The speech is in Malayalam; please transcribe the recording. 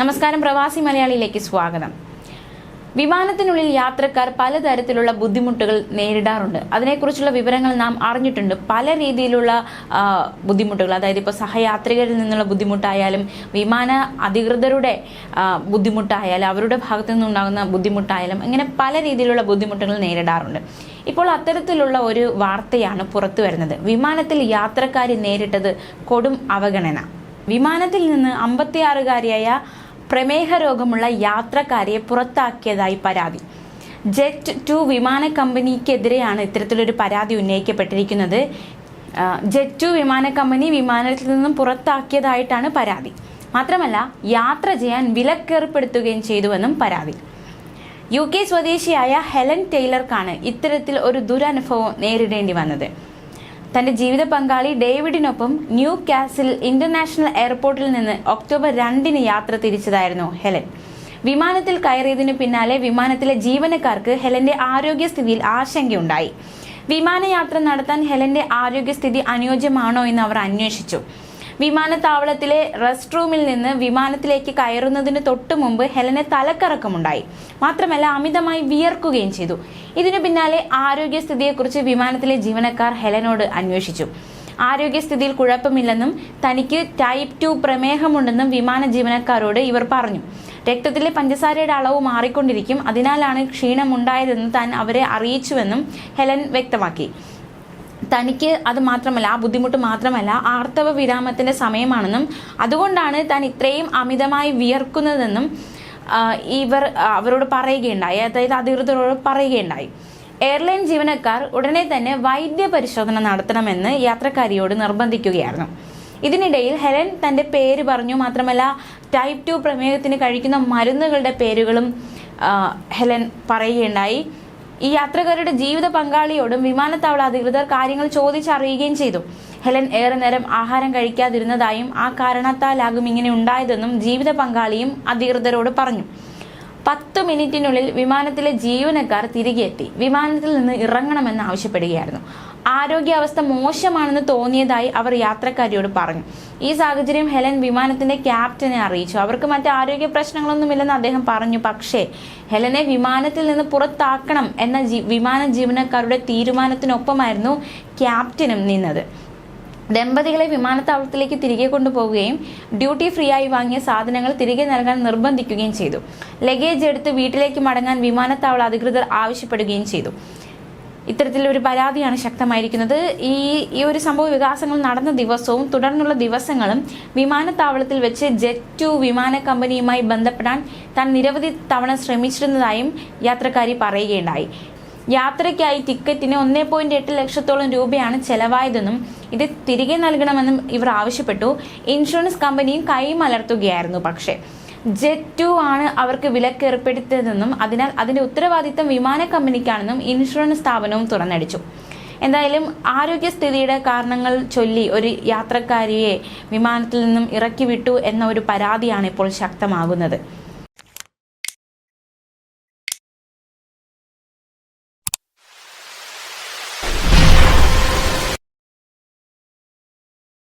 നമസ്കാരം പ്രവാസി മലയാളിയിലേക്ക് സ്വാഗതം. വിമാനത്തിനുള്ളിൽ യാത്രക്കാർ പലതരത്തിലുള്ള ബുദ്ധിമുട്ടുകൾ നേരിടാറുണ്ട്. അതിനെക്കുറിച്ചുള്ള വിവരങ്ങൾ നാം അറിഞ്ഞിട്ടുണ്ട്. പല രീതിയിലുള്ള ബുദ്ധിമുട്ടുകൾ. അതായത് ഇപ്പോൾ സഹയാത്രികരിൽ നിന്നുള്ള ബുദ്ധിമുട്ടായാലും വിമാന അധികൃതരുടെ ബുദ്ധിമുട്ടായാലും അവരുടെ ഭാഗത്തു നിന്നുണ്ടാകുന്ന ബുദ്ധിമുട്ടായാലും ഇങ്ങനെ പല രീതിയിലുള്ള ബുദ്ധിമുട്ടുകൾ നേരിടാറുണ്ട്. ഇപ്പോൾ അത്തരത്തിലുള്ള ഒരു വാർത്തയാണ് പുറത്തു വരുന്നത്. വിമാനത്തിൽ യാത്രക്കാർ നേരിട്ടത് കൊടും അവഗണന. വിമാനത്തിൽ നിന്ന് അമ്പത്തിയാറുകാരിയായ പ്രമേഹ രോഗമുള്ള യാത്രക്കാരെ പുറത്താക്കിയതായി പരാതി. ജെറ്റ് ടു വിമാന കമ്പനിക്കെതിരെയാണ് ഇത്തരത്തിലൊരു പരാതി ഉന്നയിക്കപ്പെട്ടിരിക്കുന്നത്. ജെറ്റ് ടു വിമാന കമ്പനി വിമാനത്തിൽ നിന്നും പുറത്താക്കിയതായിട്ടാണ് പരാതി. മാത്രമല്ല യാത്ര ചെയ്യാൻ വിലക്കേർപ്പെടുത്തുകയും ചെയ്തുവെന്നും പരാതി. യു കെ സ്വദേശിയായ ഹെലൻ ടെയ്ലർക്കാണ് ഇത്തരത്തിൽ ഒരു ദുരനുഭവം നേരിടേണ്ടി വന്നത്. തന്റെ ജീവിത പങ്കാളി ഡേവിഡിനൊപ്പം ന്യൂ കാസിൽ ഇന്റർനാഷണൽ എയർപോർട്ടിൽ നിന്ന് ഒക്ടോബർ രണ്ടിന് യാത്ര തിരിച്ചതായിരുന്നു ഹെലൻ. വിമാനത്തിൽ കയറിയതിനു പിന്നാലെ വിമാനത്തിലെ ജീവനക്കാർക്ക് ഹെലന്റെ ആരോഗ്യസ്ഥിതിയിൽ ആശങ്കയുണ്ടായി. വിമാനയാത്ര നടത്താൻ ഹെലന്റെ ആരോഗ്യസ്ഥിതി അനുയോജ്യമാണോ എന്ന് അവർ അന്വേഷിച്ചു. വിമാനത്താവളത്തിലെ റെസ്റ്റ് റൂമിൽ നിന്ന് വിമാനത്തിലേക്ക് കയറുന്നതിന് തൊട്ടു മുമ്പ് ഹെലന് തലക്കറക്കമുണ്ടായി. മാത്രമല്ല അമിതമായി വിയർക്കുകയും ചെയ്തു. ഇതിനു പിന്നാലെ ആരോഗ്യസ്ഥിതിയെക്കുറിച്ച് വിമാനത്തിലെ ജീവനക്കാർ ഹെലനോട് അന്വേഷിച്ചു. ആരോഗ്യസ്ഥിതിയിൽ കുഴപ്പമില്ലെന്നും തനിക്ക് ടൈപ്പ് ടു പ്രമേഹമുണ്ടെന്നും വിമാന ജീവനക്കാരോട് ഇവർ പറഞ്ഞു. രക്തത്തിലെ പഞ്ചസാരയുടെ അളവ് മാറിക്കൊണ്ടിരിക്കും അതിനാലാണ് ക്ഷീണമുണ്ടായതെന്ന് താൻ അവരെ അറിയിച്ചുവെന്നും ഹെലൻ വ്യക്തമാക്കി. തനിക്ക് അത് മാത്രമല്ല ആ ബുദ്ധിമുട്ട് മാത്രമല്ല ആർത്തവ വിരാമത്തിന്റെ സമയമാണെന്നും അതുകൊണ്ടാണ് താൻ ഇത്രയും അമിതമായി വിയർക്കുന്നതെന്നും ഇവർ അവരോട് പറയുകയുണ്ടായി. അതായത് അധികൃതരോട് പറയുകയുണ്ടായി. എയർലൈൻ ജീവനക്കാർ ഉടനെ തന്നെ വൈദ്യ പരിശോധന നടത്തണമെന്ന് യാത്രക്കാരിയോട് നിർബന്ധിക്കുകയായിരുന്നു. ഇതിനിടയിൽ ഹെലൻ തന്റെ പേര് പറഞ്ഞു. മാത്രമല്ല ടൈപ്പ് ടു പ്രമേഹത്തിന് കഴിക്കുന്ന മരുന്നുകളുടെ പേരുകളും ഹെലൻ പറയുകയുണ്ടായി. ഈ യാത്രക്കാരുടെ ജീവിത പങ്കാളിയോടും വിമാനത്താവള അധികൃതർ കാര്യങ്ങൾ ചോദിച്ചറിയുകയും ചെയ്തു. ഹെലൻ ഏറെ നേരം ആഹാരം കഴിക്കാതിരുന്നതായും ആ കാരണത്താലാകും ഇങ്ങനെ ഉണ്ടായതെന്നും ജീവിത പങ്കാളിയും അധികൃതരോട് പറഞ്ഞു. പത്ത് മിനിറ്റിനുള്ളിൽ വിമാനത്തിലെ ജീവനക്കാർ തിരികെ എത്തി വിമാനത്തിൽ നിന്ന് ഇറങ്ങണമെന്ന് ആവശ്യപ്പെടുകയായിരുന്നു. ആരോഗ്യാവസ്ഥ മോശമാണെന്ന് തോന്നിയതായി അവർ യാത്രക്കാരിയോട് പറഞ്ഞു. ഈ സാഹചര്യം ഹെലൻ വിമാനത്തിന്റെ ക്യാപ്റ്റനെ അറിയിച്ചു. അവർക്ക് മറ്റ് ആരോഗ്യ പ്രശ്നങ്ങളൊന്നുമില്ലെന്ന് അദ്ദേഹം പറഞ്ഞു. പക്ഷേ ഹെലനെ വിമാനത്തിൽ നിന്ന് പുറത്താക്കണം എന്ന വിമാന ജീവനക്കാരുടെ തീരുമാനത്തിനൊപ്പമായിരുന്നു ക്യാപ്റ്റനും നിന്നത്. ദമ്പതികളെ വിമാനത്താവളത്തിലേക്ക് തിരികെ കൊണ്ടുപോവുകയും ഡ്യൂട്ടി ഫ്രീ ആയി വാങ്ങിയ സാധനങ്ങൾ തിരികെ നൽകാൻ നിർബന്ധിക്കുകയും ചെയ്തു. ലഗേജ് എടുത്ത് വീട്ടിലേക്ക് മടങ്ങാൻ വിമാനത്താവള അധികൃതർ ആവശ്യപ്പെടുകയും ചെയ്തു. ഇത്തരത്തിലൊരു പരാതിയാണ് ശക്തമായിരിക്കുന്നത്. ഈ ഈ ഒരു സംഭവ വികാസങ്ങൾ നടന്ന ദിവസവും തുടർന്നുള്ള ദിവസങ്ങളും വിമാനത്താവളത്തിൽ വെച്ച് ജെറ്റ് ടു വിമാന കമ്പനിയുമായി ബന്ധപ്പെടാൻ താൻ നിരവധി തവണ ശ്രമിച്ചിരുന്നതായും യാത്രക്കാരി പറയുകയുണ്ടായി. യാത്രയ്ക്കായി ടിക്കറ്റിന് ഒന്നേ പോയിന്റ് എട്ട് ലക്ഷത്തോളം രൂപയാണ് ചെലവായതെന്നും ഇത് തിരികെ നൽകണമെന്നും ഇവർ ആവശ്യപ്പെട്ടു. ഇൻഷുറൻസ് കമ്പനിയും കൈമലർത്തുകയായിരുന്നു പക്ഷേ ജെറ്റ് ടു ആണ് അവർക്ക് വിലക്ക് ഏർപ്പെടുത്തിയതെന്നും അതിനാൽ അതിന്റെ ഉത്തരവാദിത്തം വിമാന കമ്പനിക്കാണെന്നും ഇൻഷുറൻസ് സ്ഥാപനവും തുറന്നടിച്ചു. എന്തായാലും ആരോഗ്യസ്ഥിതിയുടെ കാരണങ്ങൾ ചൊല്ലി ഒരു യാത്രക്കാരിയെ വിമാനത്തിൽ നിന്നും ഇറക്കി വിട്ടു എന്ന ഒരു പരാതിയാണ് ഇപ്പോൾ ശക്തമാകുന്നത്.